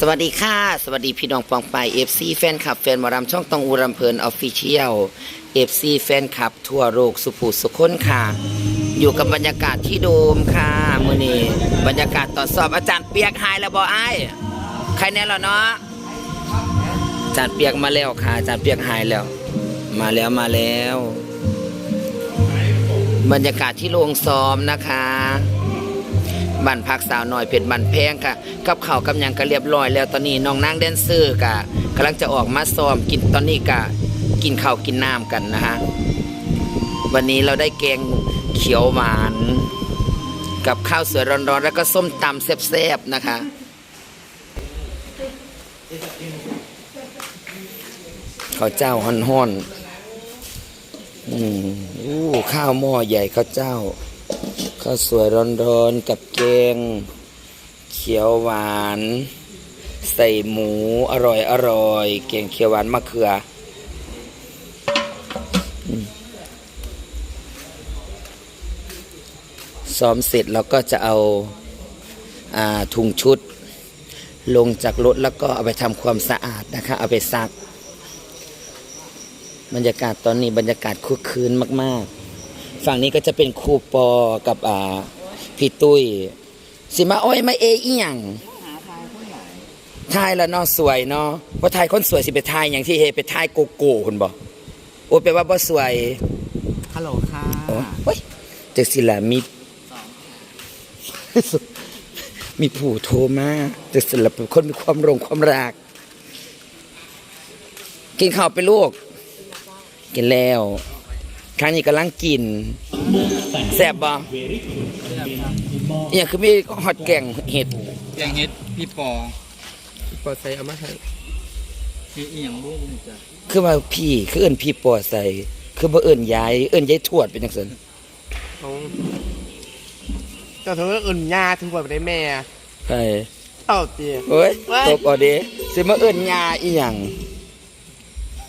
สวัสดีค่ะ สวัสดีพี่น้องปองไปเอฟซีแฟนคลับแฟนมอรำช่องตองอูรำเพลินออฟฟิเชียลเอฟซีแฟนคลับ ทั่วโลกสุภูสุคนค่ะ อยู่กับบรรยากาศที่โดมค่ะมื่อนี้บรรยากาศตรวจสอบอาจารย์เปียกหายแล้วบอไอ้ใครแน่แล้วเนาะอาจารย์เปียกมาแล้วค่ะอาจารย์เปียกหายแล้ว มาแล้วมาแล้ว บรรยากาศที่โรงซ้อมนะคะ บ้านพักสาวน่อยเพชรบันแพงค่ะ กับเขาวกับหยังก็เรียบร้อยแล้วตอนนี้น้องนางแดนเซอร์กะกำลังจะออกมาซ้อมกินตอนนี้กะกินข้าวกินน้ำกันนะคะวันนี้เราได้แกงเขียวหวาน กับข้าวสวยร้อนๆแล้วก็ส้มตำแซ่บๆนะคะข้าวเจ้าห่อนๆอืมอู้ข้าวหม้อใหญ่ข้าวเจ้า ข้าวสวยร้อนๆกับแกงเขียวหวาน ใส่หมูอร่อยอร่อยแกงเขียวหวานมะเขือซ้อมเสร็จเราก็จะเอาอาถุงชุด ลงจากรถแล้วก็เอาไปทำความสะอาดนะคะ เอาไปซัก บรรยากาศตอนนี้บรรยากาศคึกคืนมาก ๆ ฝั่งนี้ก็จะเป็นครูปอกับอ่าพี่ตุ้ย สิมาอ้อยมาเออีหยังทายแล้วเนาะสวยเนาะว่าทายคนสวยสิไปทายอย่างที่เฮไปทายโกโก้คุณบอกโอ้แปลว่าบ่สวยฮัลโหลค่ะโอ้เฮ้ยจักสิล่ะมีมีผู้โทรมาจักสิล่ะเป็นคนมีความรงความรัก กินข้าวไปลูก กินแล้ว ครั้งนี้กำลังกินแซ่บบ่อหย่างคือมีฮอตแกงเห็ดอย่างเฮ็ดพี่ปอพี่ปอใส่เอามาให้คืออีหยังบ่รู้จ้ะคือว่าพี่คือเอิ้นพี่ปอใส่ คือบ่เอิ้นยายเอิ้นยายทวดเป็นจังซั่นเอาเจ้าเธออื่นยาถึงกว่าไปได้แม่ใช่เอ้าเตียโอ้ยไว้ตบเอาเด้สิมาเอิ้นยาอีหยัง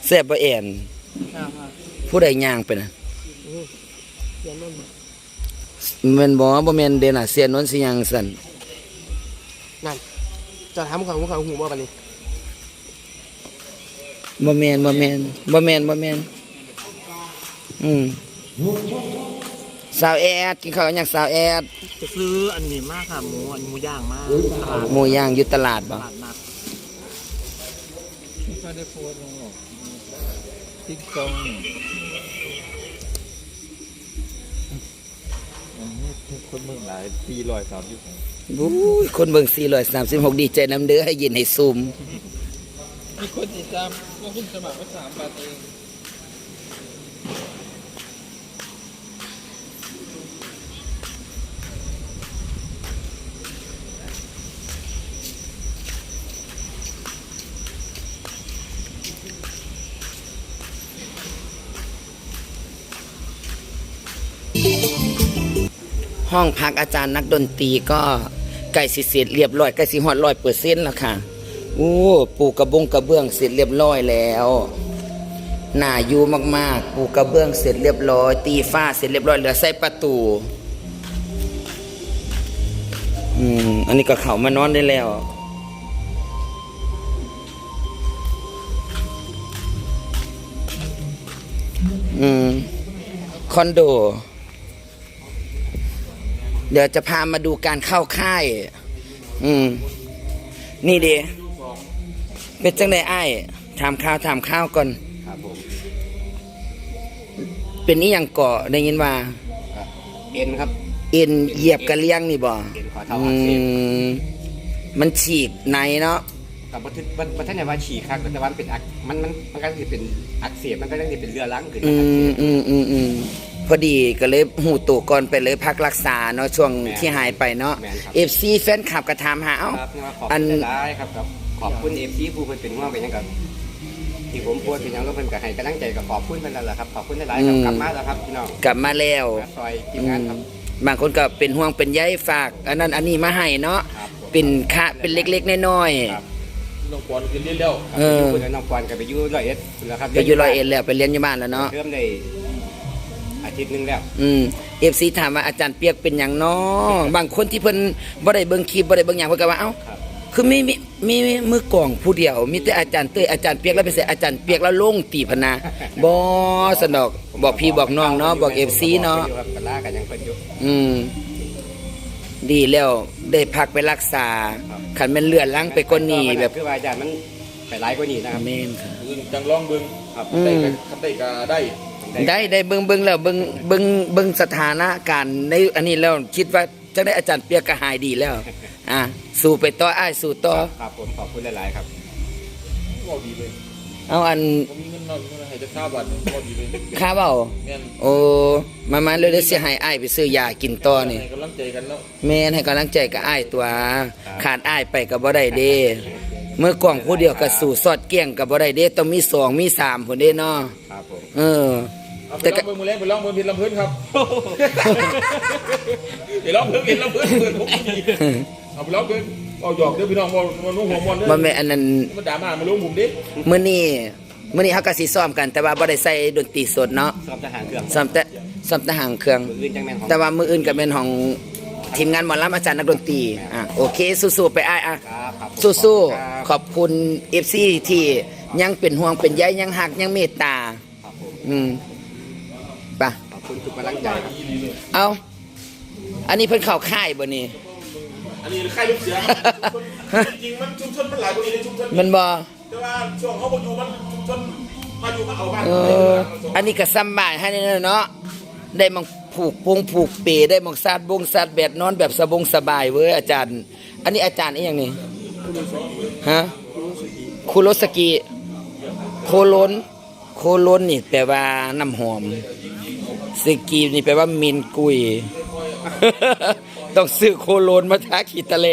แซ่บบ่แอนผู้ใดย่างไปน่ะ แม่นบ่บ่แม่นเด้น่ะเสียนนท์สิหยังซั่นนั่นเจะทำของของหูบ่ปะนี่บ่แม่นบ่แม่นบ่แม่นบ่แม่นอืมสาวแอดกินข้าวกับหยังสาวแอดจะซื้ออันนี้มากค่ะหมูอันหมูย่างมากตลาดหมูย่างอยู่ตลาดตบ่ลาดนัดก็ได้โพสต์ลงหรอกติ๊กต็อก คนเมืองหลายปีลอยสามยุคอุ้ยคนเบิ่ง436 ดีใจน้ำเด้อให้ยินให้ซุมมีคนติดตามว่าคุณสมัครไว้สามบาทเอง ห้องพักอาจารย์นักดนตรีก็ใกล้สิเสร็จเรียบร้อยใกล้สิฮอดร้อยเปอร์เซ็นต์แล้วค่ะโอ้ปูกระบงกระเบื้องเสร็จเรียบร้อยแล้วหน่าอยู่มากๆ ปูกระเบื้องเสร็จเรียบร้อย ตีฝ้าเสร็จเรียบร้อยเหลือใส่ประตูอืมอันนี้ก็เขามานอนได้แล้วอืมคอนโด เดี๋ยวจะพามาดูการเข้าค่าย อืม นี่เดีเป็นจังไดไอ้ายถามข้าวถามข้าวก่อน ครับผม เป็นนี่ยังเกาะได้ยินว่า เอ็นครับ เอ็นเหยียบกระเลี้ยงนี่บ่เอ็นขอเท้าอือักเสบ มมันฉีกในเนาะ กับบันทึกบันทึกในว่าฉี่ครับแต่ว่ามันเป็นอักมันมันมันก็คือเป็นอักเสบมันก็ต้องเป็นเรือล้างขึ้นอืนะครับมอืมอืมอืม พอดีก็เลยหูตัวก่อนไปเลยพักรักษาเนาะช่วงแม่นที่หายไปเนาะแม่นครับ เอฟซีแฟนคลับก็ถามหาเอ้าครับขอบอัน คุณหลายๆครับครับขอบคุณเอฟซีผู้เป็นเป็นห่วงเป็นหยังกับที่ผมพูดเป็นหยังก็เป็นกับให้กำลังใจกับขอบคุณเป็นนั่นแหละครับขอบคุณหลายๆครับกลับมาแล้วครับพี่น้องกลับมาแล้วมาซอยทีมงานครับ บางคนก็เป็นห่วงเป็นใยฝาก อันนั้นอันนี้มาให้เนาะครับผมเป็นค่าเป็นเล็กๆน้อย ครับลงปอนกินเร็วๆเออ คุณน้องปอนกับไปอยูร้อยเอ็ดแล้วครับไปอยู่ร้อยเอ็ดแล้วไปเรียนอยู่บ้านแล้วเนาะ เริ่มในอา ทิตย์หนึงแล้ว อืมเอฟซีถามว่าอาจารย์เปียกเป็นอย่างน้อบางคนที่เพิ่นบ่ได้เบิ่งคลิปบ่ได้เบิ่งหยังเพิ่นก็ว่าเอ้าครับ คือมีมีมีมีมือกลองผู้เดียว มีแต่อาจารย์เต้ยอาจารย์เปียกแล้วไปเสียอาจารย์เปียกแล้วลงตีพนาบ่สนอกบอกพี่บอกน้องเนาะบอก FC เนาะอยู่ครับกันล่ากันยังเพิ่นอยู่ อืม ดีแล้วได้พักไปรักษาครับคันแม่นเลือดล้างไปกว่านี้แบบคือว่าอาจารย์มันไปหลายกว่านี้นะครับแม่นค่ะ จังลองเบิ่งครับอืม ได้ก็ทำได้ก็ได้ ได้ได้เบิ่งเบิ่งแล้วเบิ่งเบิ่งเบิ่งสถานะการในอันนี้แล้วคิดว่าจะได้อาจารย์เปียกก็หายดีแล้ว อะสู้ไปต่ออ้ายสู้ต่อครับผมขอบคุณหลาย ๆ ครับบ่ดีเลยเอาอันผมมีเงินนอนให้จะค่าบัตรบ่ดีเลยค่าเว้าแม่นโอ้มามาเลยเดี๋ยวสิให้อ้ายไปซื้อยากินต่อนี่ให้กำลังใจกันเนาะแม่นให้กำลังใจกับอ้ายตัว ขาดอ้ายไปก็บ่ได้เด้เมื่อกล่องผู้เดียวก็สู่สอดเกี้ยงก็บ่ได้เด้ต้องมีสองมีสามพุ่นเด้เนาะครับผมเออ เอาไปแต่ลก็องเบิ่งมื้อแรกไปลองเบิ่งผิดลำเพิ่นครับไปลองเบิ่งผิดลำเพิ่นเพิ่นผมดีเอาไปลองเบิ่งเอาหยอกเด้อพี่น้องบ่บ่นุ่งหัวมอนเด้อบ่แม่นอันนั้นมันด่ามามาลงผมดิมื้อนี้มื้อนี้เฮาก็สิซ้อมกัน แต่ว่าบ่ได้ใส่ดนตรีสดเนาะสอบทหารเครื่องซ้อมแต่ซ้อมแต่หางเครื่องมืออื่นจังแม่นของแต่ว่ามื้ออื่นก็เป็นของทีมงานหมอลำอาจารย์นักดนตรีอะโอเคสู้ๆไปอ้ายอะ ครับครับผมสู้ครับๆขอบคุณ FC ที่ยังเป็นห่วงเป็นใยยังหักยังเมตตา ครับผมอืมไปะขอบ คุณทุกกำลังใจครับเอาอันนี้เพิ่นเข้าค่ายบ่นี่ อันนี้ค่ายลูกเสือจริงๆมันชุมชนมันหลายกว่านี้ในชุมชนมันบ่แต่ว่าช่วงเขาบ่อยู่มันชุมชนมาอยู่มาเอาบ้านเออ อันนี้ก็ซ้ำบ้านให้แน่เนาะได้มังผูกปงผูกเปได้มังซาดบงซาดแบบนอนแบบสบงสบายเว้ยอาจารย์ อันนี้อาจารย์อีหยังนี่ฮะคุโรสกิโคโลนโคโลนนี่แปลว่าน้ำหอม สกีนี่แปลว่ามินกุย ต้องซื้อโคโลนมาทาขีตะเล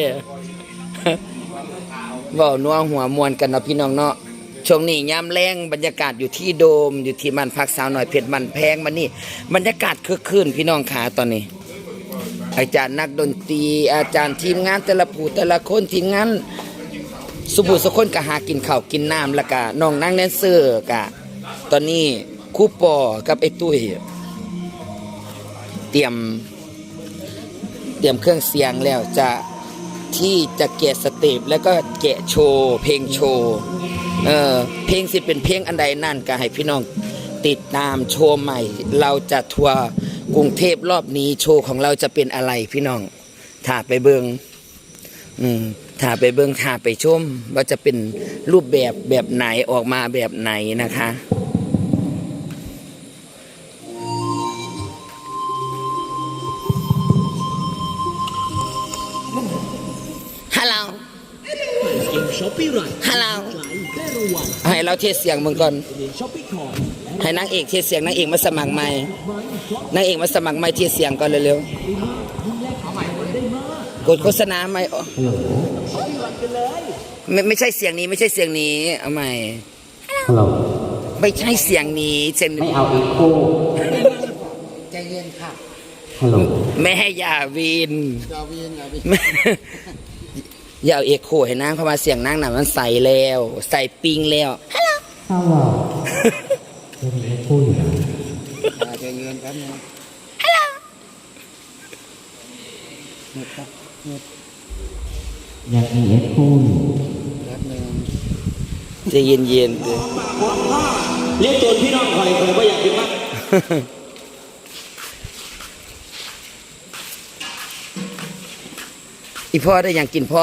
เว้านัวหัวมวนกันนะพี่น้องเนาะช่วงนี้ยามแรงบรรยากาศอยู่ที่โดม อยู่ที่มันพักสาวหน่อยเพชรมันแพงมันนี่บรรยากาศคึกคืนพี่น้องขาตอนนี้ อาจารย์นักดนตรี อาจารย์ทีมงานแต่ละผู้แต่ละคนทีมงานสุบุสุคนก็หากินข้าวกินน้ำแล้วก็น้องนั่งแดนเซอร์กะ ตอนนี้คู่ปอกับไอ้ตุ้ย ตรียม เตรียมเครื่องเสียงแล้วจะที่จะแกะสเตปแล้วก็แกะโชว์เพลงโชว์เออเพลงสิเป็นเพลงอันใดนั่นก็ให้พี่น้องติดตามโชว์ใหม่ เราจะทัวร์กรุงเทพรอบนี้โชว์ของเราจะเป็นอะไรพี่น้องถ้าไปเบิงอืมถ้าไปเบิงถ้าไปชม ว่าจะเป็นรูปแบบแบบไหนออกมาแบบไหนนะคะ เราเทสเสียงมึงก่อนเรียนช้อปปี้คอร์ดให้นางเอกเทสเสียงนางเอกมาสมัครใหม่นางเอกมาสมัครใหม่เทสเสียงก่อนเร็วๆกดโฆษณาใหม่อ๋อไม่ไม่ใช่เสียงนี้ไม่ใช่เสียงนี้เอาใหม่ฮัลโหลไม่ใช่เสียงนี้เสียงไม่เอาอีโคใจเย็นค่ะฮัลโหลไม่ให้ยาวินยาวินยาวิน อย่าเอาเอกโคให้นางเพราะว่าเสียงนางน่ะมันใส่แล้ว ใส่ปิงแล้วฮัลโหลจะมีอีโคอยู่นะใจเงินครับเนี่ยยังมีเอ็กโคอยู่ใจะเย็นเย็นๆเด้อเรียกตัวพี่น้องคอยคอยว่าอยากกินมากอีพ่อได้หยังกินพ่อ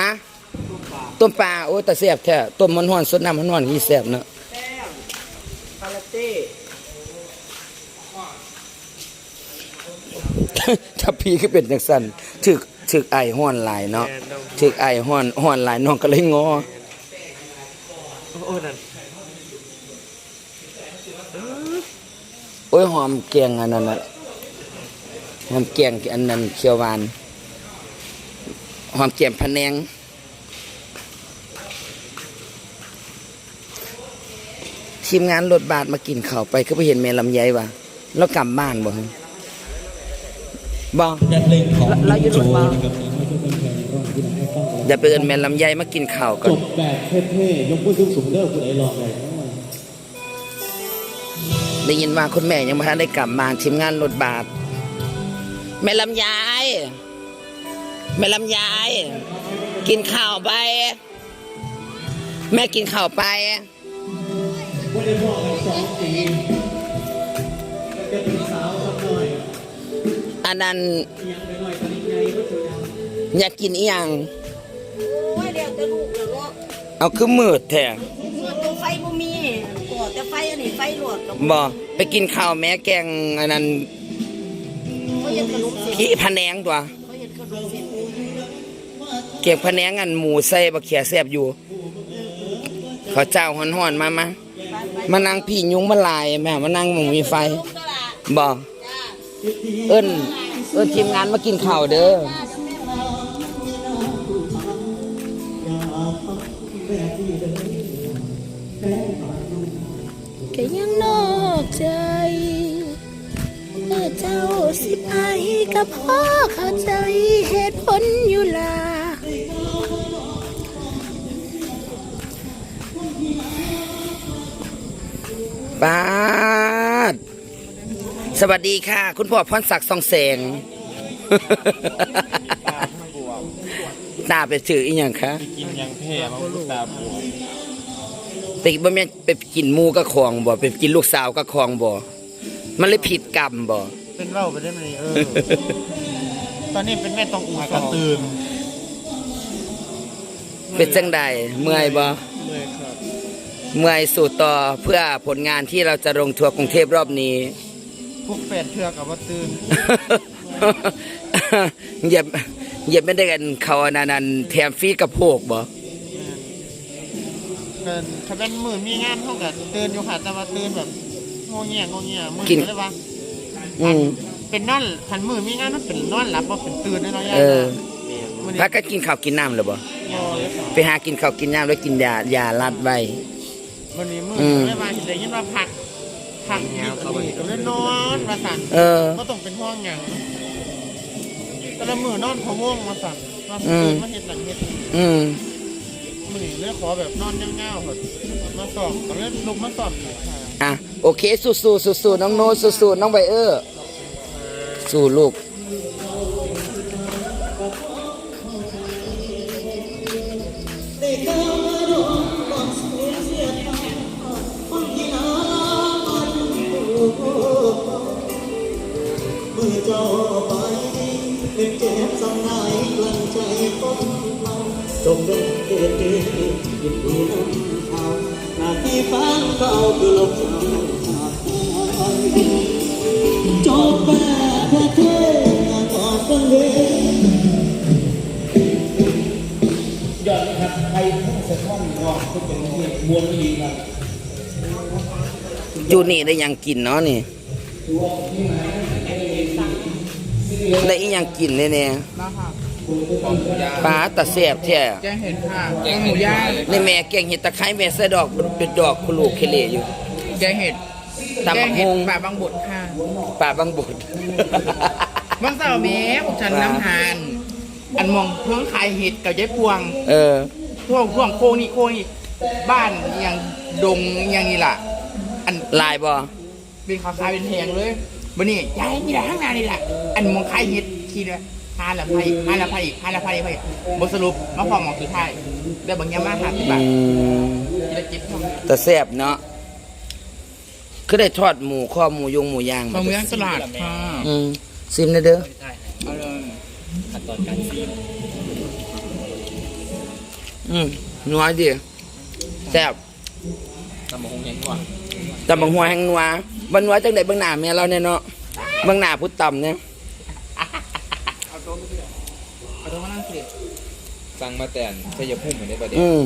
ฮะต้มปลาโอ้แต่แซ่บแท้ต้มมันห้อนสดน้ำมันห้อนที่แซ่บเนอะคาราเต้ถ้าพี่คือเป็นจังซั่นถึกถึกไอห้อนหลายเนาะถึกไอห้อนห้อนหลายน้องก็เลยงอโอ้นั่นโอ้ยหอมแกงอันนั้นน่ะหอมแกงอันนั้นเขียวหวาน หอมแกงพะแนงทีมงานรถบาสมากินข้าวไปก็ไปเห็นแม่ลำไยว่ะแล้วกลับบ้านบ่ฮะบ่นักเลงของเราอยู่รถมานะครับไม่ใช่เป็นแฟนรอบที่ไหนให้ฟังอย่าไปเอินแม่ลำไยมากินข้าวก่อจนบแบบเท่ๆยกมือสูงสูงๆเด้อคุณไอ้รองเลยได้ยินว่าคุณแม่ยังไม่ทันได้กลับมาทีมงานรถบาสแม่ลำไย แม่ลำไยกินข้าวไป แม่กินข้าวไปอันนั้นอยากกินอีหยังโอ้ยเดี๋ยวจะลูกแล้วเนาะเอาคือมืดแท้เมื่อตัวไฟบ่มีก่อแต่ไฟอันนี้ไฟหลวดกับบ่ไปกินข้าวแม่แกงอันนั้นเขาเห็นขนมเสร็จพี่พะแนงตัวเขาเห็นขนมเสร็จ เก็บพะแนงอันหมูใส่บะเขียแซ่บอยู่เขาเจ้าฮ้อนๆมามามานั่งพี่ยุงมาลายแม่มานั่งหมึงมีไฟลูกเอิ้นเอิ้นทีมงานมากินข้าวเด้อก็ยังนอกใจเมื่อเจ้าสิไปกับพ่อเข้าใจเหตุผลอยู่ล่ะ ปาดสวัสดีค่ะ คุณพ่อพรศักดิ์ทองแสง ตาไปซื้ออีหยังคะกินยังแพ้มาลูกตาบวมไปบ่แม่นไปกินหมูกับของบ่ไปกินลูกสาวกับของบ่มันเลยผิดกรรมบ่เป็นเล่าไปได้ไหมเออ ตอนนี้เป็นแม่ตองอูกระตื่นเป็นจังใดเมื่อยบ่เลยครับ เมื่อยสู่ต่อเพื่อผลงานที่เราจะลงทัวร์กรุงเทพรอบนี้ พวกแปดเทือกกับว่าตื่นเหยียบเหยียบไม่ได้กันเขาอันนั้นอันแถมฟรีกับโพกบ่เป็นถ้าเป็นมือมีงานเท่ากับตื่นอยู่ค่ะแต่ว่าตื่นแบบงงเงียงงเงียมือเลยว่าอืมเป็นนอนขันมือมีงานมันเป็นนอนหลับว่าเป็นตื่นได้น้อยเออมันพักก็กินข้าวกินน้ำเลยบ่ไปหากินข้าวกินน้ำแล้วกินยายาลัดไว้ วันนี้มืออืมไม่มาเห็นได้ยินว่าผักผักกินอันนี้ก็เลยนอนมาสั่นเออ ก็ต้องเป็นห้องอย่างแต่ละมือนอนพะวงมาสั่นมาอืมตื่นมาเห็ดหลังเห็ดอืม มือนี้เลยขอแบบนอนเง่าๆแบบมาสอบก็เลยลุกมาสอบอีกค่ะอะ โอเค สู้ๆสู้ๆน้องโนตสู้ๆน้องไบเออร์สู้ลูก จงยกเกิดดียินดีน้ำเขาหน้าที่ฟังเขาคือลบเจ้าหายจบแม่แท้เท่งานออกกันเลยยอดครับใครทั้งสะท้อนรองทุกอย่างนี้มวลดีครับอยู่นี่ได้ยังกินเนาะนี่ได้ยังกินแน่มาค่ะ ปลาตะแซ่บแท้แกงเห็ดค่ะแกงหมูย่างนี่แม่แกงเห็ดตะไคร้แม่ใส่ดอกเป็นดอกคุลูกเคเลอยู่ แกงเห็ดตำบักฮงป่าบางบดค่ะป่าบางบดบางสาวแม่ผมฉันน้ำหาน อันมองเพิ่งขายเห็ดกับยายพวง เออพวงพวงโคนี่โคนี่บ้านอหยังดงอหยังนี่ล่ะ อันลายบ่เป็นขาวขายเป็นแพงเลยวันนี้ยายนี่แหละข้างหน้านี่แหละอันมองขายเห็ดทีเดียว หาละไพ่หาละไพ่อีกหาละไพ่อีกบทสรุปมาพอหมองสุดท้ายได้บางอย่างมาหาสิบบาทอืมทีละจิบทองตะแซ่บเนาะคือได้ทอดหมูข้อหมูยงหมูย่างทองเมืองตลาดค่ะอืมซิมนะเด้อเอาเลยอืมนัวดิแซ่บตำมงยังกว่าตำบักหัวแห้งนัวบันนัวจังไดเบิ่งหน้าแม่เราเนี่ยเนาะเบิ่งหน้าผู้ต่ำเนี่ย เอาโต๊ะมาเถอะเอาโต๊ะมานั่งสิ สั่งมาแต่นชัยภูมิเหมือนได้ประเด็นอืม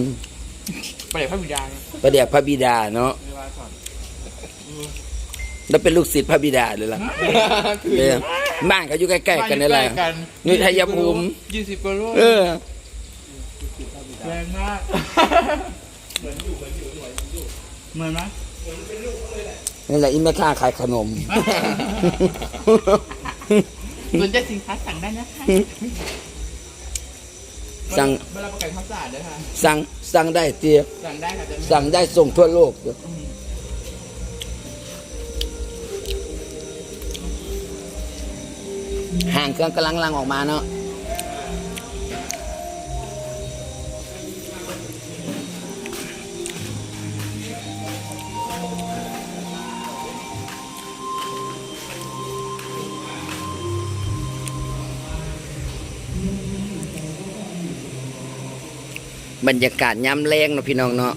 ไปเดี๋ยวพระบิดาเนี่ยประเดี๋ยวพระบิดาเนาะเวลาสอนแล้วเป็นลูกศิษย์พระบิดาเลยล่ะเออบ้านเขาอยู่ใกล้ๆกันนี่แหละ นี่ชัยภูมิ ยี่สิบกิโลเออ แรงมากเหมือนไหมนี่แหละอิมท่าขายขนม สนใจสินค้าสั่งได้นะคะ สั่งเวลาประกันความสะอาดด้วยค่ะสั่งสั่งได้เตียสั่งได้ค่ะจะสั่งได้ส่งทั่วโลกห่างเครื่องกำลังลังออกมาเนาะ บรรยากาศย้ำแรงเนาะพี่น้องเนาะ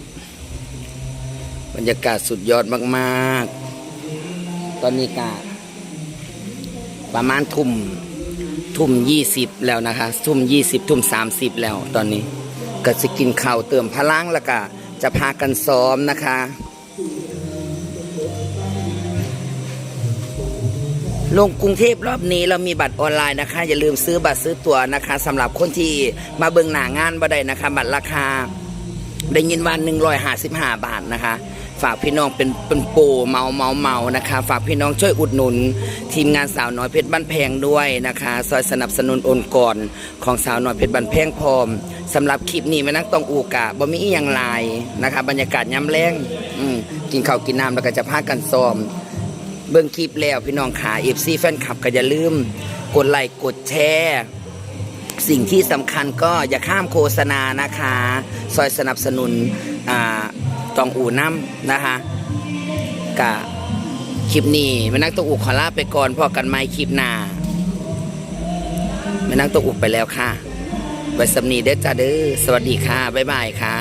บรรยากาศสุดยอดมากๆ ตอนนี้กาประมาณทุ่มทุ่มยี่สิบแล้วนะคะ ทุ่มยี่สิบทุ่มสามสิบแล้วตอนนี้ ก็จะกินข้าวเติมพลังแล้วก็จะพากันซ้อมนะคะ ลงกรุงเทพรอบนี้เรามีบัตรออนไลน์นะคะ อย่าลืมซื้อบัตรซื้อตั๋วนะคะสำหรับคนที่มาเบิ่งหนางานบ่ได้นะคะ บัตรราคาได้ยินว่า155บาทนะคะ ฝากพี่น้องเป็นเป็นโปเมาเมาเมานะคะ ฝากพี่น้องช่วยอุดหนุน ทีมงานสาวน้อยเพชรบ้านแพงด้วยนะคะซอยสนับสนุนโอนก่อนของสาวน้อยเพชรบ้านแพงพร้อมสำหรับคลิปนี้ม่นักต้องอูกะบ่มีอหยังหลายนะคะ บรรยากาศย้ำแรงอืมกินข้าวกินน้ำแล้วก็จะพากันซ้อม เบิ่งคลิปแล้วพี่น้องขาเอฟซีแฟนคลับก็อย่าลืม กดไลค์กดแชร์สิ่งที่สำคัญก็อย่าข้ามโฆษณานะคะซอยสนับสนุนอ่าตองอู่น้ำนะคะกะคลิปนี้แม่นักตองอูขอลาไปก่อนพอกันไม่คลิปหน้าแม่นักตองอูไปแล้วค่ะไว้สำนีเด้อจ้าเด้อสวัสดีค่ะ บ๊ายบายค่ะ